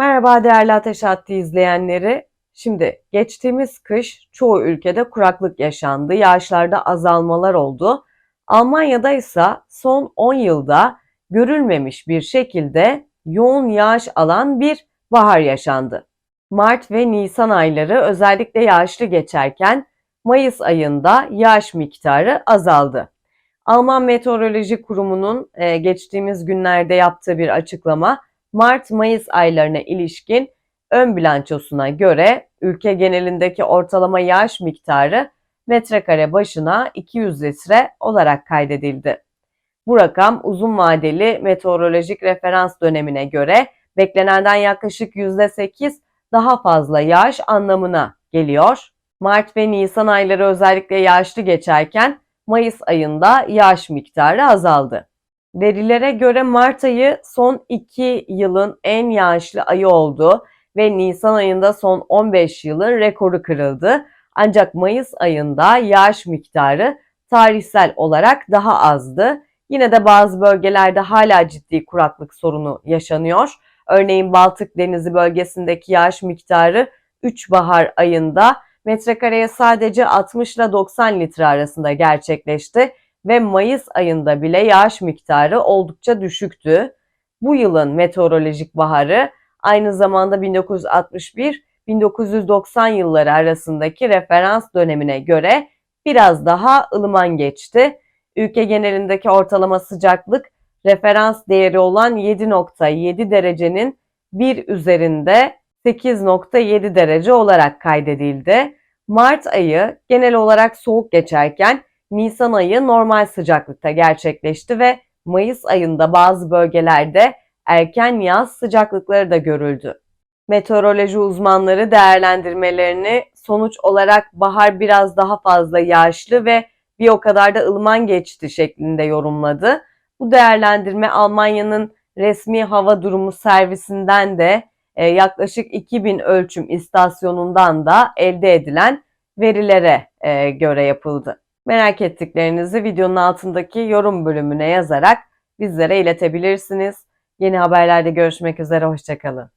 Merhaba değerli Ateş Hattı izleyenleri. Şimdi geçtiğimiz kış çoğu ülkede kuraklık yaşandı, yağışlarda azalmalar oldu. Almanya'da ise son 10 yılda görülmemiş bir şekilde yoğun yağış alan bir bahar yaşandı. Mart ve Nisan ayları özellikle yağışlı geçerken Mayıs ayında yağış miktarı azaldı. Alman Meteoroloji Kurumu'nun e, geçtiğimiz günlerde yaptığı bir açıklama Mart-Mayıs aylarına ilişkin ön bilançosuna göre ülke genelindeki ortalama yağış miktarı metrekare başına 200 litre olarak kaydedildi. Bu rakam uzun vadeli meteorolojik referans dönemine göre beklenenden yaklaşık %8 daha fazla yağış anlamına geliyor. Mart ve Nisan ayları özellikle yağışlı geçerken Mayıs ayında yağış miktarı azaldı. Verilere göre Mart ayı son 2 yılın en yağışlı ayı oldu ve Nisan ayında son 15 yılın rekoru kırıldı. Ancak Mayıs ayında yağış miktarı tarihsel olarak daha azdı. Yine de bazı bölgelerde hala ciddi kuraklık sorunu yaşanıyor. Örneğin Baltık Denizi bölgesindeki yağış miktarı 3 bahar ayında metrekareye sadece 60 ile 90 litre arasında gerçekleşti ve Mayıs ayında bile yağış miktarı oldukça düşüktü. Bu yılın meteorolojik baharı aynı zamanda 1961-1990 yılları arasındaki referans dönemine göre biraz daha ılıman geçti. Ülke genelindeki ortalama sıcaklık referans değeri olan 7.7 derecenin bir üzerinde 8.7 derece olarak kaydedildi. Mart ayı genel olarak soğuk geçerken Nisan ayı normal sıcaklıkta gerçekleşti ve Mayıs ayında bazı bölgelerde erken yaz sıcaklıkları da görüldü. Meteoroloji uzmanları değerlendirmelerini sonuç olarak bahar biraz daha fazla yağışlı ve bir o kadar da ılıman geçti şeklinde yorumladı. Bu değerlendirme Almanya'nın resmi hava durumu servisinden de e, yaklaşık 2000 ölçüm istasyonundan da elde edilen verilere e, göre yapıldı. Merak ettiklerinizi videonun altındaki yorum bölümüne yazarak bizlere iletebilirsiniz. Yeni haberlerde görüşmek üzere, hoşçakalın.